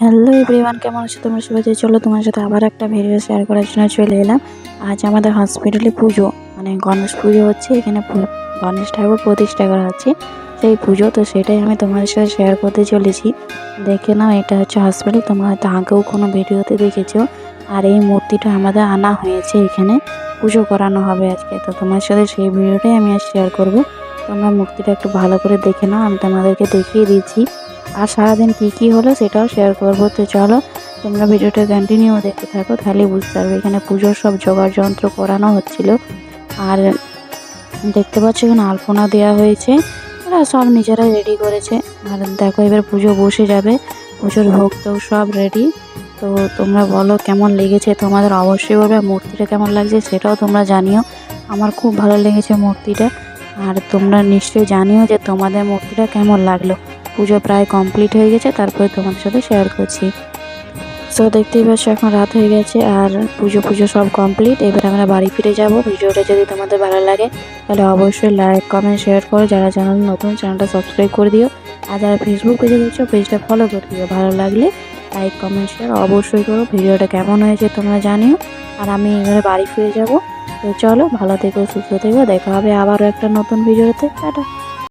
Hello everyone কেমন আছো তোমরা? সবাই যে চলো তোমার সাথে আবার একটা ভিডিও শেয়ার করার জন্য চলে এলাম। আজ আমাদের হসপিটালে পুজো মানে গণেশ পুজো হচ্ছে। এখানে গণেশ ঠাকুর প্রতিষ্ঠা করা হচ্ছে। সেই পুজো, তো সেটাই আমি তোমাদের সাথে শেয়ার করতে চলেছি। দেখে নাও, এটা হচ্ছে হসপিটাল তোমরা হয়তো আগেও কোনো ভিডিওতে দেখেছ। আর এই মূর্তিটা আমাদের আনা হয়েছে এখানে। পুজো করানো হবে আজকে, তো তোমার সাথে সেই ভিডিওটাই আমি আজ শেয়ার করব। তোমরা মূর্তিটা একটু ভালো করে দেখে নাও, আমি তোমাদেরকে দেখিয়ে দিচ্ছি। আর সারাদিন কী কী হলো সেটাও শেয়ার করব। তো চলো, তোমরা ভিডিওটা কন্টিনিউ দেখতে থাকো, তাহলে বুঝতে পারবে এখানে পুজোর সব জোগাড় যন্ত্র করানো হচ্ছিল। আর দেখতে পাচ্ছ এখানে আলপনা দেওয়া হয়েছে, ওরা সব নিজেরাই রেডি করেছে। আর দেখো এবার পুজো বসে যাবে, পুজোর ভোগ তো সব রেডি তো তোমরা বলো কেমন লেগেছে, তোমাদের অবশ্যই বলবে, মূর্তিটা কেমন লাগছে সেটাও তোমরা জানিও। আমার খুব ভালো লেগেছে মূর্তিটা, আর তোমরা নিশ্চয়ই জানিও যে তোমাদের মূর্তিটা কেমন লাগল। পুজো প্রায় কমপ্লিট হয়ে গেছে, তারপরে তোমাদের সাথে শেয়ার করছি। সো দেখতেই পাচ্ছ এখন রাত হয়ে গেছে আর পুজো পুজো সব কমপ্লিট এবার আমরা বাড়ি ফিরে যাব। ভিডিওটা যদি তোমাদের ভালো লাগে, তাহলে অবশ্যই লাইক কমেন্ট শেয়ার করো। যারা চ্যানেল নতুন চ্যানেলটা সাবস্ক্রাইব করে দিও। আর যারা ফেসবুক পেজে দেখছ পেজটা ফলো করে দিও। ভালো লাগলে লাইক কমেন্ট শেয়ার অবশ্যই করো। ভিডিওটা কেমন হয়েছে তোমরা জানিও। আর আমি এবারে বাড়ি ফিরে যাব। তো চলো, ভালো থেকো, সুস্থ থেকো। দেখা হবে আবারও একটা নতুন ভিডিওতে। টাটা।